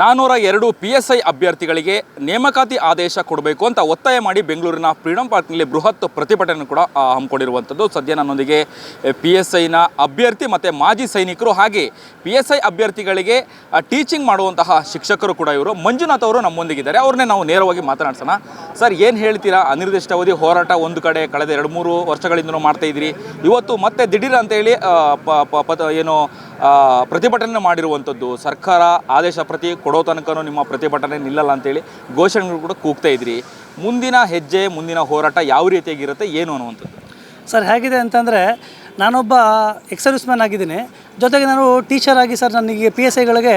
ನಾನ್ನೂರ ಎರಡು P S I ಅಭ್ಯರ್ಥಿಗಳಿಗೆ ನೇಮಕಾತಿ ಆದೇಶ ಕೊಡಬೇಕು ಅಂತ ಒತ್ತಾಯ ಮಾಡಿ ಬೆಂಗಳೂರಿನ ಫ್ರೀಡಂ ಪಾರ್ಕ್ನಲ್ಲಿ ಬೃಹತ್ ಪ್ರತಿಭಟನೆ ಕೂಡ ಹಮ್ಮಿಕೊಂಡಿರುವಂಥದ್ದು. ಸದ್ಯ ನನ್ನೊಂದಿಗೆ ಪಿ ಎಸ್ ಐನ ಅಭ್ಯರ್ಥಿ ಮತ್ತು ಮಾಜಿ ಸೈನಿಕರು ಹಾಗೆ ಪಿ ಎಸ್ ಐ ಅಭ್ಯರ್ಥಿಗಳಿಗೆ ಟೀಚಿಂಗ್ ಮಾಡುವಂತಹ ಶಿಕ್ಷಕರು ಕೂಡ ಇವರು. ಮಂಜುನಾಥ್ ಅವರು ನಮ್ಮೊಂದಿಗಿದ್ದಾರೆ. ಅವ್ರನ್ನೇ ನಾವು ನೇರವಾಗಿ ಮಾತನಾಡ್ಸೋಣ. ಸರ್, ಏನು ಹೇಳ್ತೀರಾ? ಅನಿರ್ದಿಷ್ಟಾವಧಿ ಹೋರಾಟ ಒಂದು ಕಡೆ ಕಳೆದ ಎರಡು ಮೂರು ವರ್ಷಗಳಿಂದಲೂ ಮಾಡ್ತಾ ಇದ್ದೀರಿ ಇವತ್ತು ಮತ್ತೆ ದಿಢೀರ್ ಅಂತೇಳಿ ಏನು ಪ್ರತಿಭಟನೆ ಮಾಡಿರುವಂಥದ್ದು. ಸರ್ಕಾರ ಆದೇಶ ಪ್ರತಿ ಕೊಡೋ ತನಕನೂ ನಿಮ್ಮ ಪ್ರತಿಭಟನೆ ನಿಲ್ಲಲ್ಲ ಅಂತೇಳಿ ಘೋಷಣೆಗಳು ಕೂಡ ಕೂಗ್ತಾ ಇದ್ರಿ. ಮುಂದಿನ ಹೆಜ್ಜೆ, ಮುಂದಿನ ಹೋರಾಟ ಯಾವ ರೀತಿಯಾಗಿರುತ್ತೆ, ಏನು ಅನ್ನುವಂಥದ್ದು? ಸರ್, ಹೇಗಿದೆ ಅಂತಂದರೆ ನಾನೊಬ್ಬ ಎಕ್ಸರ್ವಿಸ್ ಮ್ಯಾನ್ ಆಗಿದ್ದೀನಿ. ಜೊತೆಗೆ ನಾನು ಟೀಚರ್ ಆಗಿ ಸರ್ ನನಗೆ ಪಿ ಎಸ್ ಐಗಳಿಗೆ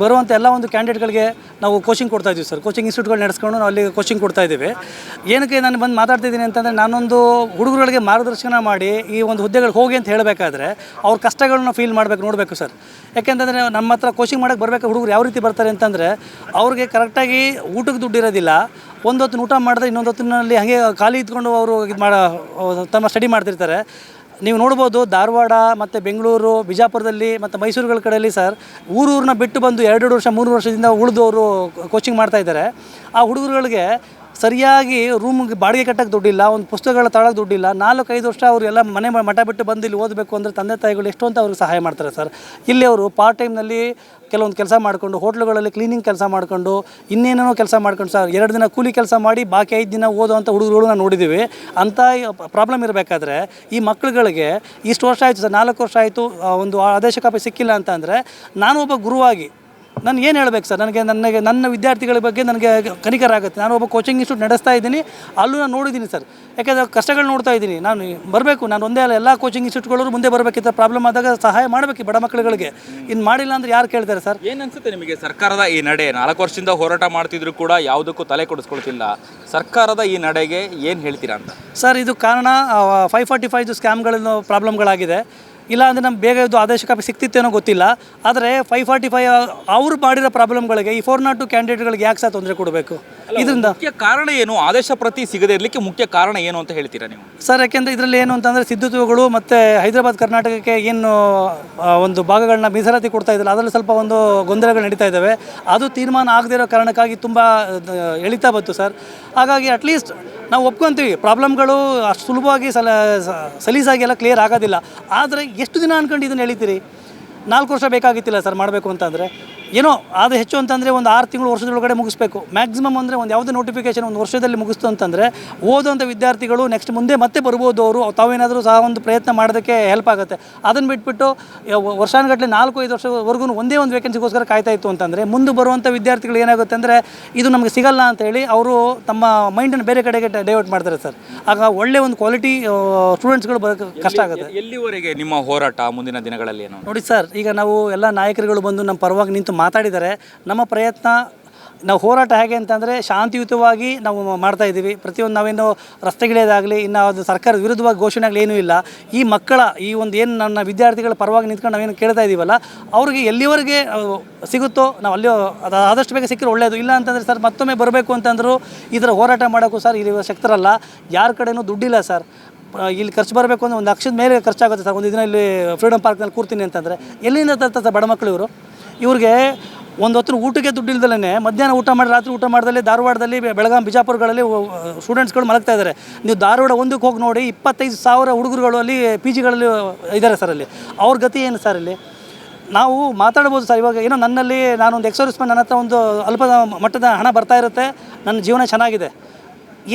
ಬರುವಂಥ ಎಲ್ಲ ಒಂದು ಕ್ಯಾಂಡಿಡೇಟ್ಗಳಿಗೆ ನಾವು ಕೋಚಿಂಗ್ ಕೊಡ್ತಾ ಇದ್ದೀವಿ ಸರ್. ಕೋಚಿಂಗ್ ಇನ್ಸ್ಟಿಟ್ಯೂಟ್ಗಳು ನಡೆಸ್ಕೊಂಡು ನಾವು ಅಲ್ಲಿ ಕೋಚಿಂಗ್ ಕೊಡ್ತಾ ಇದ್ದೀವಿ. ಏನಕ್ಕೆ ನಾನು ಬಂದು ಮಾತಾಡ್ತಾ ಮಾತಾಡ್ತಿದ್ದೀನಿ ಅಂತಂದರೆ ನಾನೊಂದು ಹುಡುಗರುಗಳಿಗೆ ಮಾರ್ಗದರ್ಶನ ಮಾಡಿ ಈ ಒಂದು ಹುದ್ದೆಗಳಿಗೆ ಹೋಗಿ ಅಂತ ಹೇಳಬೇಕಾದ್ರೆ ಅವ್ರ ಕಷ್ಟಗಳನ್ನ ಫೀಲ್ ಮಾಡಬೇಕು, ನೋಡಬೇಕು ಸರ್. ಯಾಕೆಂತಂದರೆ ನಮ್ಮ ಹತ್ರ ಕೋಚಿಂಗ್ ಮಾಡೋಕ್ಕೆ ಬರಬೇಕು ಹುಡುಗರು ಯಾವ ರೀತಿ ಬರ್ತಾರೆ ಅಂತಂದರೆ ಅವ್ರಿಗೆ ಕರೆಕ್ಟಾಗಿ ಊಟಕ್ಕೆ ದುಡ್ಡು ಇರೋದಿಲ್ಲ. ಒಂದು ಹೊತ್ತಿನ ಊಟ ಮಾಡಿದ್ರೆ ಇನ್ನೊಂದು ಹೊತ್ತಿನಲ್ಲಿ ಹಾಗೆ ಖಾಲಿ ಇದ್ಕೊಂಡು ಅವರು ಇದು ಮಾಡ, ತಮ್ಮ ಸ್ಟಡಿ ಮಾಡ್ತಿರ್ತಾರೆ. ನೀವು ನೋಡ್ಬೋದು ಧಾರವಾಡ ಮತ್ತು ಬೆಂಗಳೂರು, ಬಿಜಾಪುರದಲ್ಲಿ ಮತ್ತು ಮೈಸೂರುಗಳ ಕಡೆಯಲ್ಲಿ ಸರ್ ಊರೂರನ್ನ ಬಿಟ್ಟು ಬಂದು ಎರಡೆರಡು ವರ್ಷ, ಮೂರು ವರ್ಷದಿಂದ ಉಳಿದವರು ಕೋಚಿಂಗ್ ಮಾಡ್ತಾ ಇದ್ದಾರೆ. ಆ ಹುಡುಗರುಗಳಿಗೆ ಸರಿಯಾಗಿ ರೂಮ್ಗೆ ಬಾಡಿಗೆ ಕಟ್ಟಕ್ಕೆ ದುಡ್ಡಿಲ್ಲ, ಒಂದು ಪುಸ್ತಕಗಳ ತಳಕ್ಕೆ ದುಡ್ಡಿಲ್ಲ ಐದು ವರ್ಷ ಅವರು ಎಲ್ಲ ಮನೆ ಮಠ ಬಿಟ್ಟು ಬಂದು ಇಲ್ಲಿ ಓದಬೇಕು ಅಂದರೆ ತಂದೆ ತಾಯಿಗಳು ಎಷ್ಟು ಅಂತ ಅವ್ರಿಗೆ ಸಹಾಯ ಮಾಡ್ತಾರೆ ಸರ್. ಇಲ್ಲಿ ಅವರು ಪಾರ್ಟ್ ಟೈಮ್ನಲ್ಲಿ ಕೆಲವೊಂದು ಕೆಲಸ ಮಾಡಿಕೊಂಡು, ಹೋಟ್ಲುಗಳಲ್ಲಿ ಕ್ಲೀನಿಂಗ್ ಕೆಲಸ ಮಾಡಿಕೊಂಡು, ಇನ್ನೇನೇನೋ ಕೆಲಸ ಮಾಡ್ಕೊಂಡು ಸರ್. ಎರಡು ದಿನ ಕೂಲಿ ಕೆಲಸ ಮಾಡಿ, ಬಾಕಿ ಐದು ದಿನ ಓದೋವಂಥ ಹುಡುಗರುಗಳು ನಾವು ನೋಡಿದ್ದೀವಿ. ಅಂಥ ಪ್ರಾಬ್ಲಮ್ ಇರಬೇಕಾದ್ರೆ ಈ ಮಕ್ಕಳುಗಳಿಗೆ ಇಷ್ಟು ವರ್ಷ ಆಯಿತು ಸರ್, ನಾಲ್ಕು ವರ್ಷ ಆಯಿತು ಒಂದು ಆದೇಶ ಕಾಪಿ ಸಿಕ್ಕಿಲ್ಲ ಅಂತ ಅಂದರೆ, ನಾನು ಒಬ್ಬ ಗುರುವಾಗಿ ನಾನು ಏನು ಹೇಳಬೇಕು ಸರ್? ನನಗೆ ನನಗೆ ನನ್ನ ವಿದ್ಯಾರ್ಥಿಗಳ ಬಗ್ಗೆ ನನಗೆ ಕನಿಕರ ಆಗುತ್ತೆ. ನಾನು ಒಬ್ಬ ಕೋಚಿಂಗ್ ಇನ್ಸ್ಟಿಟ್ಯೂಟ್ ನಡೆಸ್ತಾ ಇದ್ದೀನಿ. ಅಲ್ಲೂ ನಾನು ನೋಡಿದ್ದೀನಿ ಸರ್. ಯಾಕೆಂದರೆ ಕಷ್ಟಗಳು ನೋಡ್ತಾ ಇದ್ದೀನಿ. ನಾನು ಬರಬೇಕು. ನಾನು ಒಂದೇ ಅಲ್ಲ ಎಲ್ಲ ಕೋಚಿಂಗ್ ಇನ್ಸ್ಟಿಟ್ಯೂಟ್ಗಳವರು ಮುಂದೆ ಬರಬೇಕಿತ್ತು ಪ್ರಾಬ್ಲಮ್ ಆದಾಗ ಸಹಾಯ ಮಾಡಬೇಕು ಬಡ ಮಕ್ಕಳುಗಳಿಗೆ. ಇನ್ನು ಮಾಡಿಲ್ಲ ಅಂದ್ರೆ ಯಾರು ಕೇಳ್ತಾರೆ ಸರ್? ಏನು ಅನ್ಸುತ್ತೆ ನಿಮಗೆ? ಸರ್ಕಾರದ ಈ ನಡೆ ನಾಲ್ಕು ವರ್ಷದಿಂದ ಹೋರಾಟ ಮಾಡ್ತಿದ್ರು ಕೂಡ ಯಾವುದಕ್ಕೂ ತಲೆ ಕೊಡಿಸ್ಕೊಳ್ತಿಲ್ಲ. ಸರ್ಕಾರದ ಈ ನಡೆಗೆ ಏನು ಹೇಳ್ತೀರಾ ಅಂತ? ಸರ್ ಇದು ಕಾರಣ ಫೈವ್ ಫಾರ್ಟಿ ಫೈವ್ ಸ್ಕ್ಯಾಮ್ಗಳನ್ನು ಪ್ರಾಬ್ಲಮ್ಗಳಾಗಿದೆ ಇಲ್ಲ ಅಂದರೆ ನಮ್ಗೆ ಬೇಗ ಇದು ಆದೇಶ ಕಾಪಿ ಸಿಕ್ತಿತ್ತೇನೋ ಗೊತ್ತಿಲ್ಲ. ಆದರೆ ಫೈವ್ ಫಾರ್ಟಿ ಫೈವ್ ಅವ್ರು ಮಾಡಿರೋ ಪ್ರಾಬ್ಲಮ್ಗಳಿಗೆ ಈ ಫೋರ್ ನಾಟ್ ಟು ಕ್ಯಾಂಡಿಡೇಟ್ಗಳಿಗೆ ಯಾಕೆ ಸಹ ತೊಂದರೆ ಕೊಡಬೇಕು? ಇದರಿಂದ ಮುಖ್ಯ ಕಾರಣ ಏನು? ಆದೇಶ ಪ್ರತಿ ಸಿಗದೇ ಇರಲಿಕ್ಕೆ ಮುಖ್ಯ ಕಾರಣ ಏನು ಅಂತ ಹೇಳ್ತೀರಾ ನೀವು? ಸರ್ ಯಾಕೆಂದರೆ ಇದರಲ್ಲಿ ಏನು ಅಂತಂದರೆ ಸಿದ್ಧತೆಗಳು ಮತ್ತು ಹೈದರಾಬಾದ್ ಕರ್ನಾಟಕಕ್ಕೆ ಏನು ಒಂದು ಭಾಗಗಳನ್ನ ಮೀಸಲಾತಿ ಕೊಡ್ತಾ ಇದ್ದಾರೆ ಅದರಲ್ಲಿ ಸ್ವಲ್ಪ ಒಂದು ಗೊಂದಲಗಳು ನಡೀತಾ ಇದ್ದಾವೆ. ಅದು ತೀರ್ಮಾನ ಆಗದೇ ಇರೋ ಕಾರಣಕ್ಕಾಗಿ ತುಂಬ ಎಳಿತಾ ಬಂತು ಸರ್. ಹಾಗಾಗಿ ಅಟ್ಲೀಸ್ಟ್ ನಾವು ಒಪ್ಕೊಂತೀವಿ. ಪ್ರಾಬ್ಲಮ್ಗಳು ಅಷ್ಟು ಸುಲಭವಾಗಿ ಸಲ ಸಲೀಸಾಗಿ ಎಲ್ಲ ಕ್ಲಿಯರ್ ಆಗೋದಿಲ್ಲ. ಆದರೆ ಎಷ್ಟು ದಿನ ಅಂದ್ಕೊಂಡು ಇದನ್ನು ಎಳಿತೀರಿ? ನಾಲ್ಕು ವರ್ಷ ಬೇಕಾಗಿತ್ತಿಲ್ಲ ಸರ್ ಮಾಡಬೇಕು ಅಂತಂದರೆ ಏನೋ ಅದು ಹೆಚ್ಚು ಅಂತಂದರೆ ಒಂದು ಆರು ತಿಂಗಳು ವರ್ಷದೊಳಗಡೆ ಮುಗಿಸ್ಬೇಕು. ಮ್ಯಾಕ್ಸಿಮಮ್ ಅಂದರೆ ಒಂದು ಯಾವುದೇ ನೋಟಿಫಿಕೇಶನ್ ಒಂದು ವರ್ಷದಲ್ಲಿ ಮುಗಿಸ್ತು ಅಂತಂದರೆ ಓದುವಂಥ ವಿದ್ಯಾರ್ಥಿಗಳು ನೆಕ್ಸ್ಟ್ ಮುಂದೆ ಮತ್ತೆ ಬರ್ಬೋದು ಅವರು ತಾವೇನಾದರೂ ಸಹ ಒಂದು ಪ್ರಯತ್ನ ಮಾಡೋದಕ್ಕೆ ಹೆಲ್ಪ್ ಆಗುತ್ತೆ. ಅದನ್ನು ಬಿಟ್ಬಿಟ್ಟು ವರ್ಷಾನುಗಟ್ಟಲೆ ನಾಲ್ಕು ಐದು ವರ್ಷವರೆಗೂ ಒಂದೇ ಒಂದು ವೇಕೆನ್ಸಿಗೋಸ್ಕರ ಕಾಯ್ತಾ ಇತ್ತು ಅಂತಂದರೆ ಮುಂದೆ ಬರುವಂಥ ವಿದ್ಯಾರ್ಥಿಗಳು ಏನಾಗುತ್ತೆ ಅಂದರೆ ಇದು ನಮಗೆ ಸಿಗಲ್ಲ ಅಂತ ಹೇಳಿ ಅವರು ತಮ್ಮ ಮೈಂಡನ್ನು ಬೇರೆ ಕಡೆಗೆ ಡೈವರ್ಟ್ ಮಾಡ್ತಾರೆ ಸರ್. ಆಗ ಒಳ್ಳೆ ಒಂದು ಕ್ವಾಲಿಟಿ ಸ್ಟೂಡೆಂಟ್ಸ್ಗಳು ಬರೋಕ್ಕೆ ಕಷ್ಟ ಆಗುತ್ತೆ. ಎಲ್ಲಿವರೆಗೆ ನಿಮ್ಮ ಹೋರಾಟ ಮುಂದಿನ ದಿನಗಳಲ್ಲಿ ಏನು? ನೋಡಿ ಸರ್ ಈಗ ನಾವು ಎಲ್ಲ ನಾಯಕರುಗಳು ಬಂದು ನಮ್ಮ ಪರವಾಗಿ ನಿಂತು ಮಾತಾಡಿದ್ದಾರೆ. ನಮ್ಮ ಪ್ರಯತ್ನ, ನಾವು ಹೋರಾಟ ಹೇಗೆ ಅಂತಂದರೆ ಶಾಂತಿಯುತವಾಗಿ ನಾವು ಮಾಡ್ತಾ ಇದ್ದೀವಿ. ಪ್ರತಿಯೊಂದು ನಾವೇನು ರಸ್ತೆಗಿಳಿಯೋದಾಗಲಿ, ಇನ್ನು ಅದು ಸರ್ಕಾರ ವಿರುದ್ಧವಾಗಿ ಘೋಷಣೆ ಆಗಲಿ ಏನೂ ಇಲ್ಲ. ಈ ಮಕ್ಕಳ, ಈ ಒಂದು ಏನು ನನ್ನ ವಿದ್ಯಾರ್ಥಿಗಳ ಪರವಾಗಿ ನಿಂತ್ಕೊಂಡು ನಾವೇನು ಕೇಳ್ತಾ ಇದ್ದೀವಲ್ಲ ಅವ್ರಿಗೆ ಎಲ್ಲಿವರೆಗೆ ಸಿಗುತ್ತೋ, ನಾವು ಅಲ್ಲಿ ಅದು ಆದಷ್ಟು ಬೇಗ ಸಿಕ್ಕರೆ ಒಳ್ಳೆಯದು ಇಲ್ಲ ಅಂತಂದರೆ ಸರ್, ಮತ್ತೊಮ್ಮೆ ಬರಬೇಕು ಅಂತಂದರೂ ಈ ಥರ ಹೋರಾಟ ಮಾಡೋಕ್ಕೂ ಸರ್, ಇಲ್ಲಿ ಶಕ್ತರಲ್ಲ. ಯಾರ ಕಡೆಯೂ ದುಡ್ಡಿಲ್ಲ ಸರ್. ಇಲ್ಲಿ ಖರ್ಚು ಬರಬೇಕು ಅಂದರೆ ಒಂದು ಲಕ್ಷದ ಮೇಲೆ ಖರ್ಚಾಗುತ್ತೆ ಸರ್. ಒಂದು ದಿನ ಇಲ್ಲಿ ಫ್ರೀಡಮ್ ಪಾರ್ಕ್ನಲ್ಲಿ ಕೂರ್ತೀನಿ ಅಂತಂದರೆ. ಎಲ್ಲಿಂದ ತರ್ತಾರೆ ಸರ್ ಬಡ ಮಕ್ಕಳು ಇವರು? ಇವ್ರಿಗೆ ಒಂದು ಹೊತ್ತು ಊಟಕ್ಕೆ ದುಡ್ಡು ಇಲ್ದಲೇ ಮಧ್ಯಾಹ್ನ ಊಟ ಮಾಡಿ ರಾತ್ರಿ ಊಟ ಮಾಡ್ದಲ್ಲಿ ಧಾರವಾಡದಲ್ಲಿ ಬೆಳಗಾಂ, ಬಿಜಾಪುರಗಳಲ್ಲಿ ಸ್ಟೂಡೆಂಟ್ಸ್ಗಳು ಮಲಗ್ತಾ ಇದ್ದಾರೆ ನೀವು ಧಾರವಾಡ ಒಂದಕ್ಕೆ ಹೋಗಿ ನೋಡಿ ಇಪ್ಪತ್ತೈದು ಸಾವಿರ ಹುಡುಗರುಗಳು ಅಲ್ಲಿ ಪಿ ಜಿಗಳಲ್ಲಿ ಇದ್ದಾರೆ ಸರ್ ಅಲ್ಲಿ. ಅವ್ರ ಗತಿ ಏನು ಸರ್ ಇಲ್ಲಿ? ನಾವು ಮಾತಾಡ್ಬೋದು ಸರ್ ಇವಾಗ ಏನೋ ನನ್ನಲ್ಲಿ ನಾನೊಂದು ಎಕ್ಸರ್ವಿಸ್ಮೆಂಟ್ ನನ್ನ ಹತ್ರ ಒಂದು ಅಲ್ಪ ಮಟ್ಟದ ಹಣ ಬರ್ತಾ ಇರುತ್ತೆ, ನನ್ನ ಜೀವನ ಚೆನ್ನಾಗಿದೆ.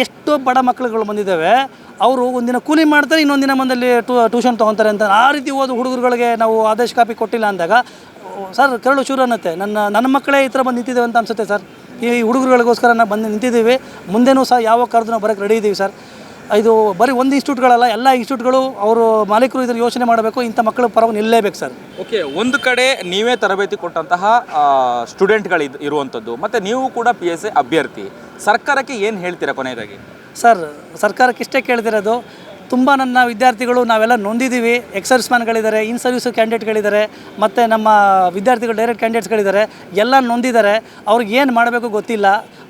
ಎಷ್ಟೋ ಬಡ ಮಕ್ಕಳುಗಳು ಬಂದಿದ್ದಾವೆ, ಅವರು ಒಂದಿನ ಕೂಲಿ ಮಾಡ್ತಾರೆ ಇನ್ನೊಂದು ದಿನ ಬಂದಲ್ಲಿ ಟೂ ಟ್ಯೂಷನ್ ತೊಗೊತಾರೆ ಅಂತ. ಆ ರೀತಿ ಓದು ಹುಡುಗರುಗಳಿಗೆ ನಾವು ಆದೇಶ ಕಾಪಿ ಕೊಟ್ಟಿಲ್ಲ ಅಂದಾಗ ಸರ್ ಕರಳು ಚೂರು ಅನ್ನತ್ತೆ. ನನ್ನ ನನ್ನ ಮಕ್ಕಳೇ ಈ ಥರ ಬಂದು ನಿಂತಿದ್ದೇವೆ ಅಂತ ಅನಿಸುತ್ತೆ ಸರ್. ಈ ಹುಡುಗರುಗಳಿಗೋಸ್ಕರ ನಾವು ಬಂದು ನಿಂತಿದ್ದೀವಿ. ಮುಂದೆನೂ ಸಹ ಯಾವ ಕರೆದು ನಾವು ಬರೋಕ್ಕೆ ರೆಡಿ ಇದ್ದೀವಿ ಸರ್. ಇದು ಬರೀ ಒಂದು ಇನ್ಸ್ಟಿಟ್ಯೂಟ್ಗಳಲ್ಲ ಎಲ್ಲ ಇನ್ಸ್ಟಿಟ್ಯೂಟ್ಗಳು ಅವರು ಮಾಲೀಕರು ಇದ್ರ ಯೋಚನೆ ಮಾಡಬೇಕು ಇಂಥ ಮಕ್ಕಳ ಪರವಾಗಿ ನಿಲ್ಲಲೇಬೇಕು ಸರ್. ಓಕೆ ಒಂದು ಕಡೆ ನೀವೇ ತರಬೇತಿ ಕೊಟ್ಟಂತಹ ಸ್ಟೂಡೆಂಟ್ಗಳು ಇರುವಂಥದ್ದು ಮತ್ತು ನೀವು ಕೂಡ ಪಿ ಎಸ್ ಸಿ ಅಭ್ಯರ್ಥಿ. ಸರ್ಕಾರಕ್ಕೆ ಏನು ಹೇಳ್ತೀರಾ ಕೊನೆಯದಾಗಿ? ಸರ್ ಸರ್ಕಾರಕ್ಕೆ ಇಷ್ಟೇ ಕೇಳ್ತಿರೋದು ತುಂಬ ನನ್ನ ವಿದ್ಯಾರ್ಥಿಗಳು ನಾವೆಲ್ಲ ನೊಂದಿದ್ದೀವಿ. ಎಕ್ಸರ್ವಿಸ್ ಮ್ಯಾನ್ಗಳಿದ್ದಾರೆ ಇನ್ ಸರ್ವಿಸ್ ಕ್ಯಾಂಡಿಡೇಟ್ಗಳಿದ್ದಾರೆ, ಮತ್ತು ನಮ್ಮ ವಿದ್ಯಾರ್ಥಿಗಳು, ಡೈರೆಕ್ಟ್ ಕ್ಯಾಂಡಿಡೇಟ್ಸ್ಗಳಿದ್ದಾರೆ, ಎಲ್ಲ ನೊಂದಿದ್ದಾರೆ. ಅವ್ರಿಗೆ ಏನು ಮಾಡಬೇಕು ಗೊತ್ತಿಲ್ಲ.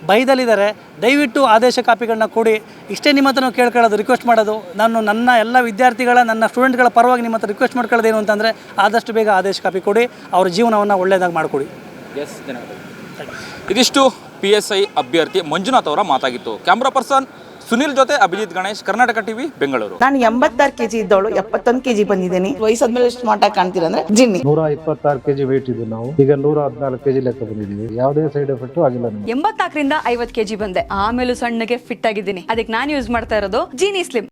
ಬೈದಲ್ಲಿದ್ದಾರೆ ದಯವಿಟ್ಟು ಆದೇಶ ಕಾಪಿಗಳನ್ನ ಕೊಡಿ. ಇಷ್ಟೇ ನಿಮ್ಮ ಹತ್ರ ನಾವು ಕೇಳ್ಕೊಳ್ಳೋದು ರಿಕ್ವೆಸ್ಟ್ ಮಾಡೋದು. ನಾನು ನನ್ನ ಎಲ್ಲ ವಿದ್ಯಾರ್ಥಿಗಳ, ನನ್ನ ಸ್ಟೂಡೆಂಟ್ಗಳ ಪರವಾಗಿ ನಿಮ್ಮ ಹತ್ರ ರಿಕ್ವೆಸ್ಟ್ ಮಾಡ್ಕೊಳ್ಳೋದೇನು ಅಂತಂದರೆ, ಆದಷ್ಟು ಬೇಗ ಆದೇಶ ಕಾಪಿ ಕೊಡಿ. ಅವ್ರ ಜೀವನವನ್ನು ಒಳ್ಳೆಯದಾಗಿ ಮಾಡಿಕೊಡಿ. ಎಸ್ ಧನ್ಯವಾದ ಇದಿಷ್ಟು ಪಿ ಎಸ್ ಐ ಅಭ್ಯರ್ಥಿ ಮಂಜುನಾಥ್ ಅವರ ಮಾತಾಗಿತ್ತು. ಕ್ಯಾಮ್ರಾ ಪರ್ಸನ್ ಸುನಿಲ್ ಜೊತೆ ಅಭಿಜಿತ್ ಗಣೇಶ್ ಕರ್ನಾಟಕ ಟಿವಿ ಬೆಂಗಳೂರು. ನಾನು ಎಂಬತ್ತಾರು ಕೆಜಿ ಇದ್ದವಳು ಎಪ್ಪತ್ತೊಂದು ಕೆಜಿ ಬಂದಿದ್ದೀನಿ. ವಯಸ್ಸಾದ್ಮೇಲೆ ಸ್ಮಾರ್ಟ್ ಆಗಿ ಕಾಣ್ತೀರ ಅಂದ್ರೆ ಜಿನ್ನಿ. ನೂರ ಇಪ್ಪತ್ತಾರು ಕೆಜಿ ವೇಟ್ ಇದ್ದು ನಾವು. ಈಗ ನೂರ ಹದಿನಾಲ್ಕು ಕೆಜಿ ಲೆಕ್ಕ ಬಂದಿದ್ದೀವಿ. ಯಾವುದೇ ಸೈಡ್ ಎಫೆಕ್ಟ್ ಆಗಿಲ್ಲ ಎಂಬತ್ತಾಕರಿಂದ ಎಂಬತ್ನಾಲ್ಕರಿಂದ ಐವತ್ ಕೆಜಿ ಬಂದೆ. ಆಮೇಲೆ ಸಣ್ಣಗೆ ಫಿಟ್ ಆಗಿದ್ದೀನಿ. ಅದಕ್ಕೆ ನಾನು ಯೂಸ್ ಮಾಡ್ತಾ ಇರೋದು ಜೀನಿ ಸ್ಲಿಮ್